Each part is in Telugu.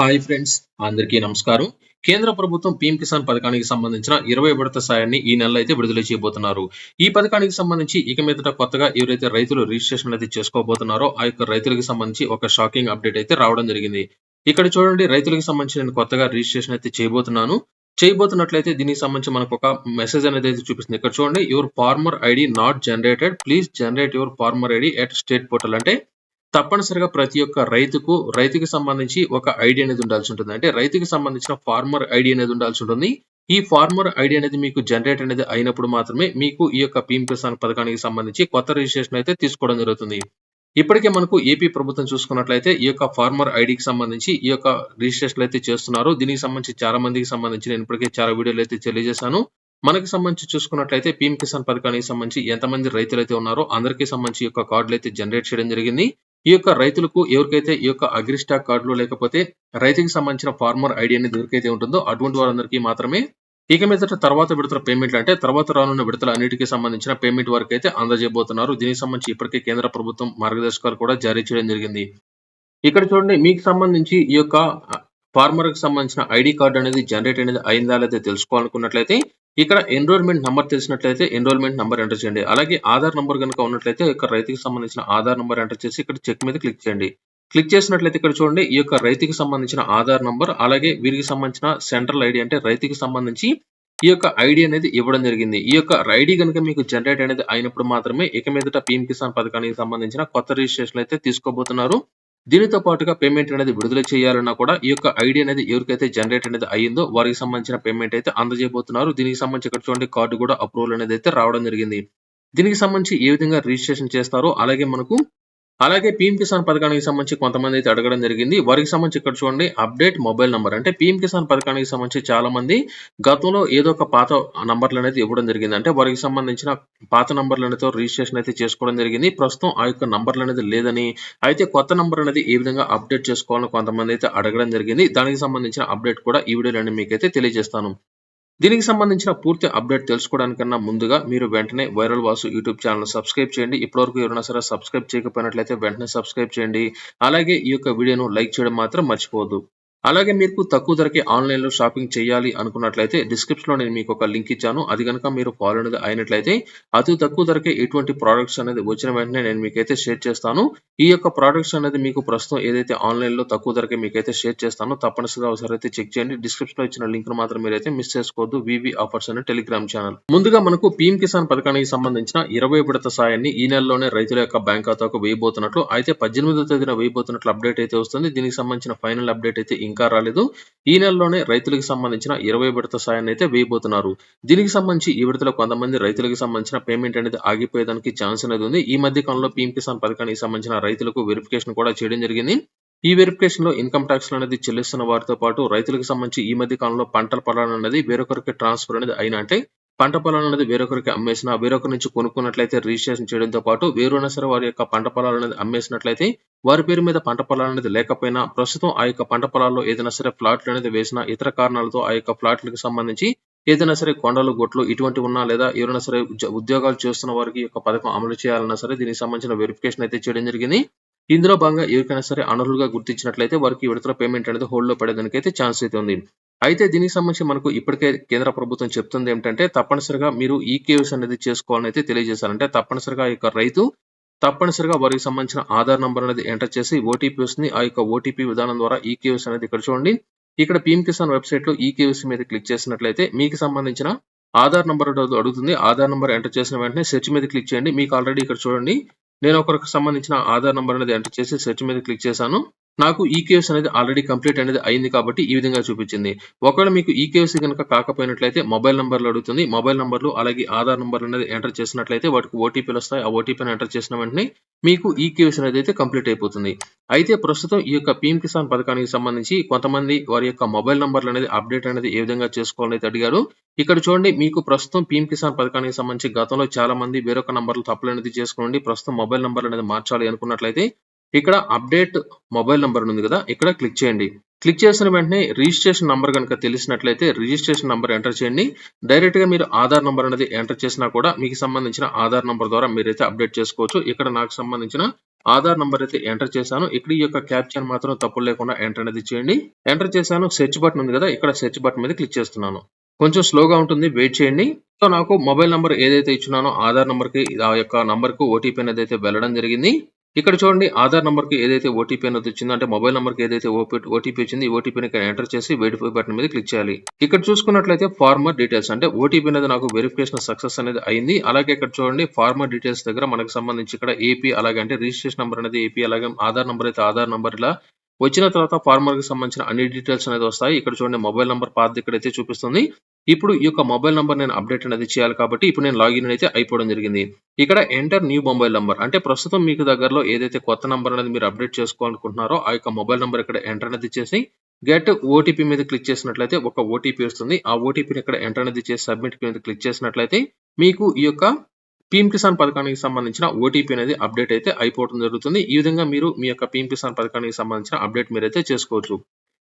హాయ్ ఫ్రెండ్స్ అందరికీ నమస్కారం. కేంద్ర ప్రభుత్వం పీఎం కిసాన్ పథకానికి సంబంధించిన ఇరవై విడత సాయాన్ని ఈ నెల అయితే విడుదల చేయబోతున్నారు. ఈ పథకానికి సంబంధించి ఇక మీదట కొత్తగా ఎవరైతే రైతులు రిజిస్ట్రేషన్ అయితే చేసుకోబోతున్నారో ఆ యొక్క రైతులకు సంబంధించి ఒక షాకింగ్ అప్డేట్ అయితే రావడం జరిగింది. ఇక్కడ చూడండి రైతులకు సంబంధించి నేను కొత్తగా రిజిస్ట్రేషన్ అయితే చేయబోతున్నాను. చేయబోతున్నట్లయితే దీనికి సంబంధించి మనకు ఒక మెసేజ్ అనేది అయితే చూపిస్తుంది. ఇక్కడ చూడండి your farmer ID not generated please generate your farmer ID at state portal అంటే తప్పనిసరిగా ప్రతి ఒక్క రైతుకు రైతుకి సంబంధించి ఒక ఐడి అనేది ఉండాల్సి ఉంటుంది. అంటే రైతుకి సంబంధించిన ఫార్మర్ ఐడి అనేది ఉండాల్సి ఉంటుంది. ఈ ఫార్మర్ ఐడి అనేది మీకు జనరేట్ అనేది అయినప్పుడు మాత్రమే మీకు ఈ యొక్క పీఎం కిసాన్ పథకానికి సంబంధించి కొత్త రిజిస్ట్రేషన్ అయితే తీసుకోవడం జరుగుతుంది. ఇప్పటికే మనకు ఏపీ ప్రభుత్వం చూసుకున్నట్లయితే ఈ యొక్క ఫార్మర్ ఐడికి సంబంధించి ఈ యొక్క రిజిస్ట్రేషన్ అయితే చేస్తున్నారు. దీనికి సంబంధించి చాలా మందికి సంబంధించి నేను ఇప్పటికే చాలా వీడియోలు అయితే తెలియజేశాను. మనకి సంబంధించి చూసుకున్నట్లయితే పీఎం కిసాన్ పథకానికి సంబంధించి ఎంతమంది రైతులు అయితే ఉన్నారో అందరికీ సంబంధించి ఈ యొక్క కార్డులు అయితే జనరేట్ చేయడం జరిగింది. ఈ యొక్క రైతులకు ఎవరికైతే ఈ యొక్క అగ్రిస్టాక్ కార్డులు లేకపోతే రైతుకి సంబంధించిన ఫార్మర్ ఐడి అనేది ఎవరికైతే ఉంటుందో అటువంటి వారందరికీ మాత్రమే ఇక మీదట తర్వాత విడతల పేమెంట్లు అంటే తర్వాత రానున్న విడతల అన్నిటికీ సంబంధించిన పేమెంట్ వరకు అయితే అందజేయబోతున్నారు. దీనికి సంబంధించి ఇప్పటికే కేంద్ర ప్రభుత్వం మార్గదర్శకాలు కూడా జారీ చేయడం జరిగింది. ఇక్కడ చూడండి మీకు సంబంధించి ఈ యొక్క ఫార్మర్కి సంబంధించిన ఐడి కార్డు అనేది జనరేట్ అనేది అయిందా లేదా తెలుసుకోవాలనుకున్నట్లయితే ఇక్కడ ఎన్రోల్మెంట్ నంబర్ తెలిసినట్లయితే ఎన్రోల్మెంట్ నంబర్ ఎంటర్ చేయండి. అలాగే ఆధార్ నంబర్ కనుక ఉన్నట్లయితే ఇక్కడ రైతుకి సంబంధించిన ఆధార్ నంబర్ ఎంటర్ చేసి ఇక్కడ చెక్ మీద క్లిక్ చేయండి. క్లిక్ చేసినట్లయితే ఇక్కడ చూడండి ఈ యొక్క రైతుకి సంబంధించిన ఆధార్ నంబర్ అలాగే వీరికి సంబంధించిన సెంట్రల్ ఐడి అంటే రైతుకి సంబంధించి ఈ యొక్క ఐడి అనేది ఇవ్వడం జరిగింది. ఈ యొక్క ఐడి కనుక మీకు జనరేట్ అనేది అయినప్పుడు మాత్రమే ఇక మీదట పీఎం కిసాన్ పథకానికి సంబంధించిన కొత్త రిజిస్ట్రేషన్ అయితే తీసుకోబోతున్నారు. దీనితో పాటుగా పేమెంట్ అనేది విడుదల చేయాలన్నా కూడా ఈ యొక్క ఐడి అనేది ఎవరికైతే జనరేట్ అనేది అయ్యిందో వారికి సంబంధించిన పేమెంట్ అయితే అందజేయబోతున్నారు. దీనికి సంబంధించి ఇక్కడ చూడండి కార్డు కూడా అప్రూవల్ అనేది అయితే రావడం జరిగింది. దీనికి సంబంధించి ఏ విధంగా రిజిస్ట్రేషన్ చేస్తారో అలాగే మనకు అలాగే పీఎం కిసాన్ పథకానికి సంబంధించి కొంతమంది అయితే అడగడం జరిగింది. వారికి సంబంధించి ఇక్కడ చూడండి అప్డేట్ మొబైల్ నంబర్. అంటే పీఎం కిసాన్ పథకానికి సంబంధించి చాలా మంది గతంలో ఏదో ఒక పాత నంబర్లు అనేది ఇవ్వడం జరిగింది. అంటే వారికి సంబంధించిన పాత నంబర్లతో రిజిస్ట్రేషన్ అయితే చేసుకోవడం జరిగింది. ప్రస్తుతం ఆ యొక్క నంబర్లు అనేది లేదని అయితే కొత్త నంబర్ అనేది ఏ విధంగా అప్డేట్ చేసుకోవాలని కొంతమంది అయితే అడగడం జరిగింది. దానికి సంబంధించిన అప్డేట్ కూడా ఈ వీడియోలో మీకైతే తెలియజేస్తాను. దీనికి సంబంధించిన పూర్తి అప్డేట్ తెలుసుకోవడానికన్నా ముందుగా మీరు వెంటనే viral Vasu YouTube channel subscribe చేయండి. ఇప్పటివరకు ఎవరైనా సరే సబ్స్క్రైబ్ చేయకపోయినట్లయితే వెంటనే సబ్స్క్రైబ్ చేయండి. అలాగే ఈ యొక్క వీడియోను లైక్ చేయడం మాత్రం మర్చిపోవద్దు. అలాగే మీకు తక్కువ ధరకే ఆన్లైన్లో షాపింగ్ చేయాలి అనుకున్నట్లయితే డిస్క్రిప్షన్లో నేను మీకు ఒక లింక్ ఇచ్చాను. అది కనుక మీరు ఫాలో అనేది అయినట్లయితే అతి తక్కువ ధరకే ఎటువంటి ప్రోడక్ట్స్ అనేది వచ్చిన వెంటనే నేను మీకైతే షేర్ చేస్తాను. ఈ యొక్క ప్రోడక్ట్స్ అనేది మీకు ప్రస్తుతం ఏదైతే ఆన్లైన్లో తక్కువ ధరకే మీకైతే షేర్ చేస్తానో తప్పనిసరిగా ఒకసారి అయితే చెక్ చేయండి. డిస్క్రిప్షన్లో ఇచ్చిన లింక్ మాత్రం మీరైతే మిస్ చేసుకోవద్దు. వివి ఆఫర్స్ అనే టెలిగ్రామ్ ఛానల్. ముందుగా మనకు పీఎం కిసాన్ పథకానికి సంబంధించిన ఇరవై విడత సాయాన్ని ఈ నెలలోనే రైతుల యొక్క బ్యాంక్ ఖాతాకు వేయబోతున్నట్లు అయితే పద్దెనిమిదో తేదీన వేయబోతున్నట్లు అప్డేట్ అయితే వస్తుంది. దీనికి సంబంధించిన ఫైనల్ అప్డేట్ అయితే ఇంకా రాలేదు. ఈ నెలలోనే రైతులకు సంబంధించిన ఇరవై విడత సాయాన్ని అయితే వేయబోతున్నారు. దీనికి సంబంధించి ఈ విడతలో కొంతమంది రైతులకు సంబంధించిన పేమెంట్ అనేది ఆగిపోయేదానికి ఛాన్స్ అనేది ఉంది. ఈ మధ్య కాలంలో పీఎం కిసాన్ పథకానికి సంబంధించిన రైతులకు వెరిఫికేషన్ కూడా చేయడం జరిగింది. ఈ వెరిఫికేషన్లో ఇన్కమ్ ట్యాక్స్ అనేది చెల్లిస్తున్న వారితో పాటు రైతులకు సంబంధించి ఈ మధ్య కాలంలో పంటల పొలాలు అనేది వేరొకరికి ట్రాన్స్ఫర్ అనేది అయినా అంటే పంట పొలాలు అనేది వేరొకరికి అమ్మేసిన వేరొకరి నుంచి కొనుక్కున్నట్లయితే రిజిస్ట్రేషన్ చేయడంతో పాటు వేరున్న సరే వారి యొక్క పంట పొలాలు అనేది అమ్మేసినట్లయితే వారి పేరు మీద పంట పొలాలు అనేది లేకపోయినా ప్రస్తుతం ఆ యొక్క పంట పొలాల్లో ఏదైనా సరే ఫ్లాట్లు అనేది వేసిన ఇతర కారణాలతో ఆ యొక్క ఫ్లాట్లకు సంబంధించి ఏదైనా సరే కొండలు గొట్లు ఇటువంటి ఉన్నా లేదా ఎవరైనా సరే ఉద్యోగాలు చేస్తున్న వారికి యొక్క పథకం అమలు చేయాలన్నా సరే దీనికి సంబంధించిన వెరిఫికేషన్ అయితే చేయడం జరిగింది. ఇందులో భాగంగా ఎవరికైనా సరే అనర్హులుగా గుర్తించినట్లయితే వారికి విడతల పేమెంట్ అనేది హోల్డ్లో పడేదానికి అయితే ఛాన్స్ అయితే ఉంది. అయితే దీనికి సంబంధించి మనకు ఇప్పటికే కేంద్ర ప్రభుత్వం చెప్తుంది ఏంటంటే తప్పనిసరిగా మీరు ఈ కేవీస్ అనేది చేసుకోవాలని అయితే తెలియజేశారంటే తప్పనిసరిగా యొక్క రైతు తప్పనిసరిగా వారికి సంబంధించిన ఆధార్ నంబర్ అనేది ఎంటర్ చేసి ఓటీపీ వస్తుంది ఆ యొక్క ఓటీపీ విధానం ద్వారా ఈ కేవీస్ అనేది ఇక్కడ చూడండి. ఇక్కడ పీఎం కిసాన్ వెబ్సైట్లో ఈ కేవీసీ మీద క్లిక్ చేసినట్లయితే మీకు సంబంధించిన ఆధార్ నంబర్ అడుగుతుంది. ఆధార్ నంబర్ ఎంటర్ చేసిన వెంటనే సెర్చ్ మీద క్లిక్ చేయండి. మీకు ఆల్రెడీ ఇక్కడ చూడండి. నేను ఒకరికి సంబంధించిన ఆధార్ నెంబర్ అనేది ఎంటర్ చేసి సెర్చ్ మీద క్లిక్ చేశాను. నాకు ఈ కేవ్స్ అనేది ఆల్రెడీ కంప్లీట్ అనేది అయింది కాబట్టి ఈ విధంగా చూపించింది. ఒకవేళ మీకు ఈ కేవ్స్ కనుక కాకపోయినట్లయితే మొబైల్ నెంబర్లు అడుగుతుంది. మొబైల్ నెంబర్లు అలాగే ఆధార్ నెంబర్ అనేది ఎంటర్ చేసినట్లయితే వాటికి ఓటీపీలు వస్తాయి. ఆ ఓటీపీని ఎంటర్ చేసిన వెంటనే మీకు ఈ కేవ్స్ అనేది అయితే కంప్లీట్ అయిపోతుంది. అయితే ప్రస్తుతం ఈ యొక్క పీఎం కిసాన్ పథకానికి సంబంధించి కొంతమంది వారి యొక్క మొబైల్ నంబర్లు అనేది అప్డేట్ అనేది ఏ విధంగా చేసుకోవాలని అయితే అడిగారు. ఇక్కడ చూడండి మీకు ప్రస్తుతం పీఎం కిసాన్ పథకానికి సంబంధించి గతంలో చాలా మంది వేరొక నంబర్లు తప్పులు అనేది చేసుకోండి. ప్రస్తుతం మొబైల్ నంబర్ అనేది మార్చాలి అనుకున్నట్లయితే ఇక్కడ అప్డేట్ మొబైల్ నెంబర్ ఉంది కదా ఇక్కడ క్లిక్ చేయండి. క్లిక్ చేసిన వెంటనే రిజిస్ట్రేషన్ నంబర్ కనుక తెలిసినట్లయితే రిజిస్ట్రేషన్ నంబర్ ఎంటర్ చేయండి. డైరెక్ట్గా మీరు ఆధార్ నంబర్ అనేది ఎంటర్ చేసినా కూడా మీకు సంబంధించిన ఆధార్ నంబర్ ద్వారా మీరైతే అప్డేట్ చేసుకోవచ్చు. ఇక్కడ నాకు సంబంధించిన ఆధార్ నంబర్ అయితే ఎంటర్ చేశాను. ఇక్కడ ఈ యొక్క క్యాప్చర్ మాత్రం తప్పులు లేకుండా ఎంటర్ అనేది చేయండి. ఎంటర్ చేశాను. సెర్చ్ బటన్ ఉంది కదా ఇక్కడ సెర్చ్ బటన్ మీద క్లిక్ చేస్తున్నాను. కొంచెం స్లోగా ఉంటుంది వెయిట్ చేయండి. సో నాకు మొబైల్ నంబర్ ఏదైతే ఇచ్చినానో ఆధార్ నంబర్కి ఆ యొక్క నంబర్కు ఓటీపీ అనేది అయితే వెళ్ళడం జరిగింది. ఇక్కడ చూడండి ఆధార్ నంబర్కి ఏదైతే ఓటీపీ అనేది వచ్చిందో అంటే మొబైల్ నెంబర్కి ఏదైతే ఓటీపీ వచ్చింది ఈ ఓటీపీని ఇక్కడ ఎంటర్ చేసి వెరిఫై బటన్ మీద క్లిక్ చేయాలి. ఇక్కడ చూసుకున్నట్లయితే ఫార్మర్ డీటెయిల్స్ అంటే ఓటీపీ అనేది నాకు వెరిఫికేషన్ సక్సెస్ అనేది అయింది. అలాగే ఇక్కడ చూడండి ఫార్మర్ డీటెయిల్స్ దగ్గర మనకు సంబంధించి ఇక్కడ ఏపీ అలాగే అంటే రిజిస్ట్రేషన్ నెంబర్ అనేది ఏపీ అలాగే ఆధార్ నెంబర్ అయితే ఆధార్ నెంబర్ ఇలా వచ్చిన తర్వాత ఫార్మర్కి సంబంధించిన అన్ని డీటెయిల్స్ అనేది వస్తాయి. ఇక్కడ చూడండి మొబైల్ నంబర్ పాత ఇక్కడైతే చూపిస్తుంది. ఇప్పుడు ఈ యొక్క మొబైల్ నంబర్ నేను అప్డేట్ అనేది చేయాలి కాబట్టి ఇప్పుడు నేను లాగిన్ అయితే అయిపోవడం జరిగింది. ఇక్కడ ఎంటర్ న్యూ మొబైల్ నంబర్ అంటే ప్రస్తుతం మీకు దగ్గరలో ఏదైతే కొత్త నంబర్ అనేది మీరు అప్డేట్ చేసుకోవాలనుకుంటున్నారో ఆ యొక్క మొబైల్ నంబర్ ఇక్కడ ఎంటర్ అనేది చేసి గెట్ ఓటీపీ మీద క్లిక్ చేసినట్లయితే ఒక ఓటీపీ వస్తుంది. ఆ ఓటీపీని ఇక్కడ ఎంటర్ అనేది చేసి సబ్మిట్ మీద క్లిక్ చేసినట్లయితే మీకు ఈ యొక్క పీఎం కిసాన్ పథకానికి సంబంధించిన ఓటీపీ అనేది అప్డేట్ అయితే అయిపోవడం జరుగుతుంది. ఈ విధంగా మీరు మీ యొక్క పీఎం కిసాన్ పథకానికి సంబంధించిన అప్డేట్ మీరైతే చేసుకోవచ్చు.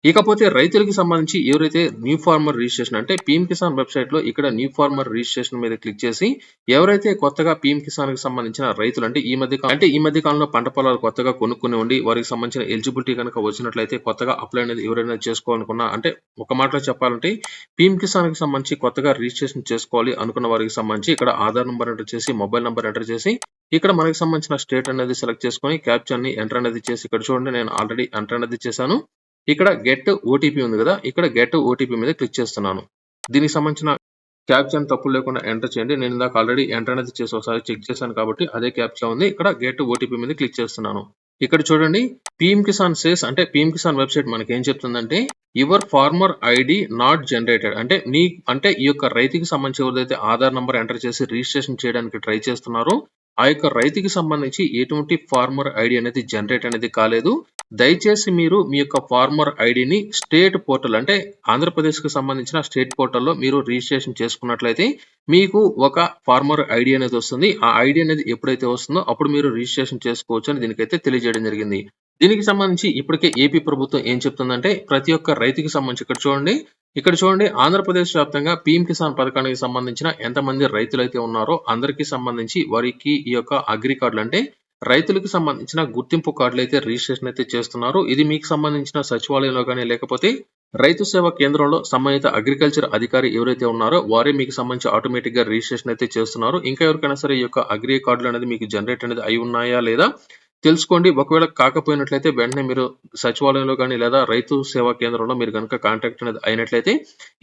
ఇకపోతే రైతులకి సంబంధించి ఎవరైతే న్యూ ఫార్మర్ రిజిస్ట్రేషన్ అంటే పీఎం కిసాన్ వెబ్సైట్లో ఇక్కడ న్యూ ఫార్మర్ రిజిస్ట్రేషన్ మీద క్లిక్ చేసి ఎవరైతే కొత్తగా పీఎం కిసాన్కి సంబంధించిన రైతులు అంటే ఈ మధ్య అంటే ఈ మధ్య కాలంలో పంట పొలాలు కొత్తగా కొనుక్కుని ఉండి వారికి సంబంధించిన ఎలిజిబిలిటీ కనుక వచ్చినట్లయితే కొత్తగా అప్లై అనేది ఎవరైనా చేసుకోవాలనుకున్నా అంటే ఒక మాటలో చెప్పాలంటే పీఎం కిసాన్కి సంబంధించి కొత్తగా రిజిస్ట్రేషన్ చేసుకోవాలి అనుకున్న వారికి సంబంధించి ఇక్కడ ఆధార్ నెంబర్ ఎంటర్ చేసి మొబైల్ నెంబర్ ఎంటర్ చేసి ఇక్కడ మనకి సంబంధించిన స్టేట్ అనేది సెలెక్ట్ చేసుకొని క్యాప్చర్ని ఎంటర్ అనేది చేసి ఇక్కడ చూడండి నేను ఆల్రెడీ ఎంటర్ అనేది చేశాను. ఇక్కడ గెట్ ఓటీపీ ఉంది కదా ఇక్కడ గెట్ ఓటీపీ మీద క్లిక్ చేస్తున్నాను. దీనికి సంబంధించిన క్యాప్చర్ తప్పులు లేకుండా ఎంటర్ చేయండి. నేను ఇందాక ఆల్రెడీ ఎంటర్ అనేది చేసి ఒకసారి చెక్ చేశాను కాబట్టి అదే క్యాప్చర్ ఉంది. ఇక్కడ గెట్ ఓటీపీ మీద క్లిక్ చేస్తున్నాను. ఇక్కడ చూడండి పిఎం కిసాన్ సేస్ అంటే పిఎం కిసాన్ వెబ్సైట్ మనకి ఏం చెప్తుందంటే your farmer ID not generated అంటే నీ అంటే ఈ యొక్క రైతుకి సంబంధించి ఎవరైతే ఆధార్ నంబర్ ఎంటర్ చేసి రిజిస్ట్రేషన్ చేయడానికి ట్రై చేస్తున్నారో. ఆ యొక్క రైతుకి సంబంధించి ఎటువంటి ఫార్మర్ ఐడి అనేది జనరేట్ అనేది కాలేదు. దయచేసి మీరు మీ యొక్క ఫార్మర్ ఐడిని స్టేట్ పోర్టల్ అంటే ఆంధ్రప్రదేశ్కి సంబంధించిన స్టేట్ పోర్టల్లో మీరు రిజిస్ట్రేషన్ చేసుకున్నట్లయితే మీకు ఒక ఫార్మర్ ఐడి అనేది వస్తుంది. ఆ ఐడి అనేది ఎప్పుడైతే వస్తుందో అప్పుడు మీరు రిజిస్ట్రేషన్ చేసుకోవచ్చు అని దీనికైతే తెలియజేయడం జరిగింది. దీనికి సంబంధించి ఇప్పటికే ఏపీ ప్రభుత్వం ఏం చెప్తుందంటే ప్రతి ఒక్క రైతుకి సంబంధించి ఇక్కడ చూడండి ఇక్కడ చూడండి ఆంధ్రప్రదేశ్ వ్యాప్తంగా పీఎం కిసాన్ పథకానికి సంబంధించిన ఎంతమంది రైతులు అయితే ఉన్నారో అందరికీ సంబంధించి వారికి ఈ యొక్క అగ్రి కార్డులు అంటే రైతులకు సంబంధించిన గుర్తింపు కార్డులు అయితే రిజిస్ట్రేషన్ అయితే చేస్తున్నారు. ఇది మీకు సంబంధించిన సచివాలయంలో కానీ లేకపోతే రైతు సేవా కేంద్రంలో సంబంధిత అగ్రికల్చర్ అధికారి ఎవరైతే ఉన్నారో వారే మీకు సంబంధించి ఆటోమేటిక్గా రిజిస్ట్రేషన్ అయితే చేస్తున్నారు. ఇంకా ఎవరికైనా సరే ఈ యొక్క అగ్రి కార్డులు అనేది మీకు జనరేట్ అనేది అయి ఉన్నాయా లేదా తెలుసుకోండి. ఒకవేళ కాకపోయినట్లయితే వెంటనే మీరు సచివాలయంలో కానీ లేదా రైతు సేవా కేంద్రంలో మీరు కనుక కాంటాక్ట్ అనేది అయినట్లయితే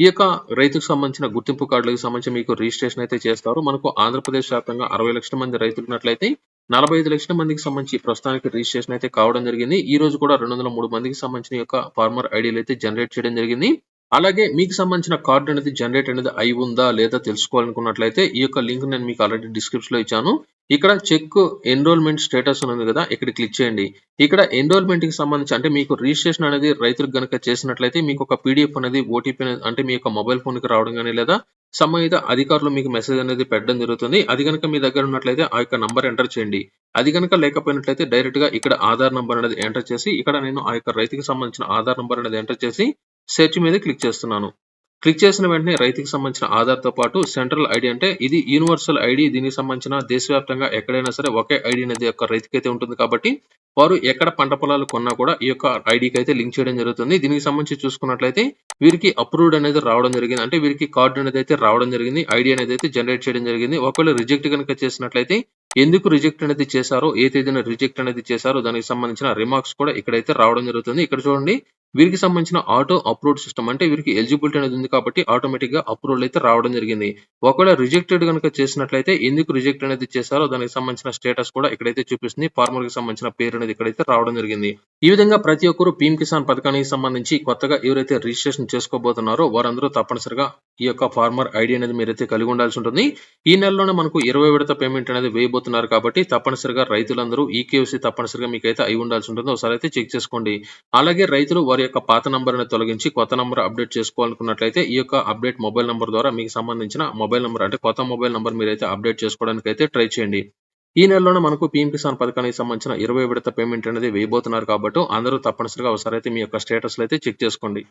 ఈ యొక్క రైతుకు సంబంధించిన గుర్తింపు కార్డులకు సంబంధించి మీకు రిజిస్ట్రేషన్ అయితే చేస్తారు. మనకు ఆంధ్రప్రదేశ్ వ్యాప్తంగా అరవై లక్షల మంది రైతులు ఉన్నట్లయితే నలభై ఐదు లక్షల మందికి సంబంధించి ప్రస్తుతానికి రిజిస్ట్రేషన్ అయితే కావడం జరిగింది. ఈ రోజు కూడా రెండు వందల మూడు మందికి సంబంధించిన యొక్క ఫార్మర్ ఐడీలు అయితే జనరేట్ చేయడం జరిగింది. అలాగే మీకు సంబంధించిన కార్డు అనేది జనరేట్ అనేది అయి ఉందా లేదా తెలుసుకోవాలనుకున్నట్లయితే ఈ యొక్క లింక్ నేను మీకు ఆల్రెడీ డిస్క్రిప్షన్లో ఇచ్చాను. ఇక్కడ చెక్ ఎన్రోల్మెంట్ స్టేటస్ ఉంది కదా ఇక్కడ క్లిక్ చేయండి. ఇక్కడ ఎన్రోల్మెంట్కి సంబంధించి అంటే మీకు రిజిస్ట్రేషన్ అనేది రైతులకు గనుక చేసినట్లయితే మీకు ఒక పీడిఎఫ్ అనేది ఓటీపీ అంటే మీ యొక్క మొబైల్ ఫోన్కి రావడం కానీ లేదా సంబంధిత అధికారులు మీకు మెసేజ్ అనేది పెట్టడం జరుగుతుంది. అది కనుక మీ దగ్గర ఉన్నట్లయితే ఆ యొక్క నంబర్ ఎంటర్ చేయండి. అది కనుక లేకపోయినట్లయితే డైరెక్ట్గా ఇక్కడ ఆధార్ నంబర్ అనేది ఎంటర్ చేసి ఇక్కడ నేను ఆ యొక్క రైతుకి సంబంధించిన ఆధార్ నంబర్ అనేది ఎంటర్ చేసి సెర్చ్ మీద క్లిక్ చేస్తున్నాను. క్లిక్ చేసిన వెంటనే రైతుకి సంబంధించిన ఆధార్తో పాటు సెంట్రల్ ఐడి అంటే ఇది యూనివర్సల్ ఐడి దీనికి సంబంధించిన దేశవ్యాప్తంగా ఎక్కడైనా సరే ఒకే ఐడి అనేది యొక్క రైతుకి అయితే ఉంటుంది కాబట్టి వారు ఎక్కడ పంట పొలాలు కొన్నా కూడా ఈ యొక్క ఐడికి అయితే లింక్ చేయడం జరుగుతుంది. దీనికి సంబంధించి చూసుకున్నట్లయితే వీరికి అప్రూవ్డ్ అనేది రావడం జరిగింది. అంటే వీరికి కార్డు అనేది అయితే రావడం జరిగింది. ఐడి అనేది అయితే జనరేట్ చేయడం జరిగింది. ఒకవేళ రిజెక్ట్ కనుక చేసినట్లయితే ఎందుకు రిజెక్ట్ అనేది చేశారో ఏ తేదీన రిజెక్ట్ అనేది చేశారో దానికి సంబంధించిన రిమార్క్స్ కూడా ఇక్కడైతే రావడం జరుగుతుంది. ఇక్కడ చూడండి వీరికి సంబంధించిన ఆటో అప్రూవ్ సిస్టమ్ అంటే వీరికి ఎలిజిబిలిటీ అనేది ఉంది కాబట్టి ఆటోమేటిక్గా అప్రూవల్ అయితే రావడం జరిగింది. ఒకవేళ రిజెక్టెడ్ కనుక చేసినట్లయితే ఎందుకు రిజెక్ట్ అనేది చేశారో దానికి సంబంధించిన స్టేటస్ కూడా ఇక్కడైతే చూపిస్తుంది. ఫార్మర్కి సంబంధించిన పేరు అనేది ఇక్కడైతే రావడం జరిగింది. ఈ విధంగా ప్రతి ఒక్కరు పీఎం కిసాన్ పథకానికి సంబంధించి కొత్తగా ఎవరైతే రిజిస్ట్రేషన్ చేసుకోబోతున్నారో వారందరూ తప్పనిసరిగా ఈ యొక్క ఫార్మర్ ఐడి అనేది మీరైతే కలిగి ఉండాల్సి ఉంటుంది. ఈ నెలలోనే మనకు ఇరవై విడత పేమెంట్ అనేది వేయబోతున్నారు కాబట్టి తప్పనిసరిగా రైతులందరూ ఈ కేవీసీ తప్పనిసరిగా మీకైతే అయి ఉండాల్సి ఉంటుంది. ఒకసారి అయితే చెక్ చేసుకోండి. అలాగే రైతులు వారి యొక్క పాత నంబర్ని తొలగించి కొత్త నంబర్ అప్డేట్ చేసుకోవాలనుకున్నట్లయితే ఈ యొక్క అప్డేట్ మొబైల్ నంబర్ ద్వారా మీకు సంబంధించిన మొబైల్ నంబర్ అంటే కొత్త మొబైల్ నంబర్ మీరైతే అప్డేట్ చేసుకోవడానికి అయితే ట్రై చేయండి. ఈ నెలలోనే మనకు పీఎం కిసాన్ పథకానికి సంబంధించిన ఇరవై విడత పేమెంట్ అనేది వేయబోతున్నారు కాబట్టి అందరూ తప్పనిసరిగా ఒకసారి అయితే మీ యొక్క స్టేటస్ అయితే చెక్ చేసుకోండి.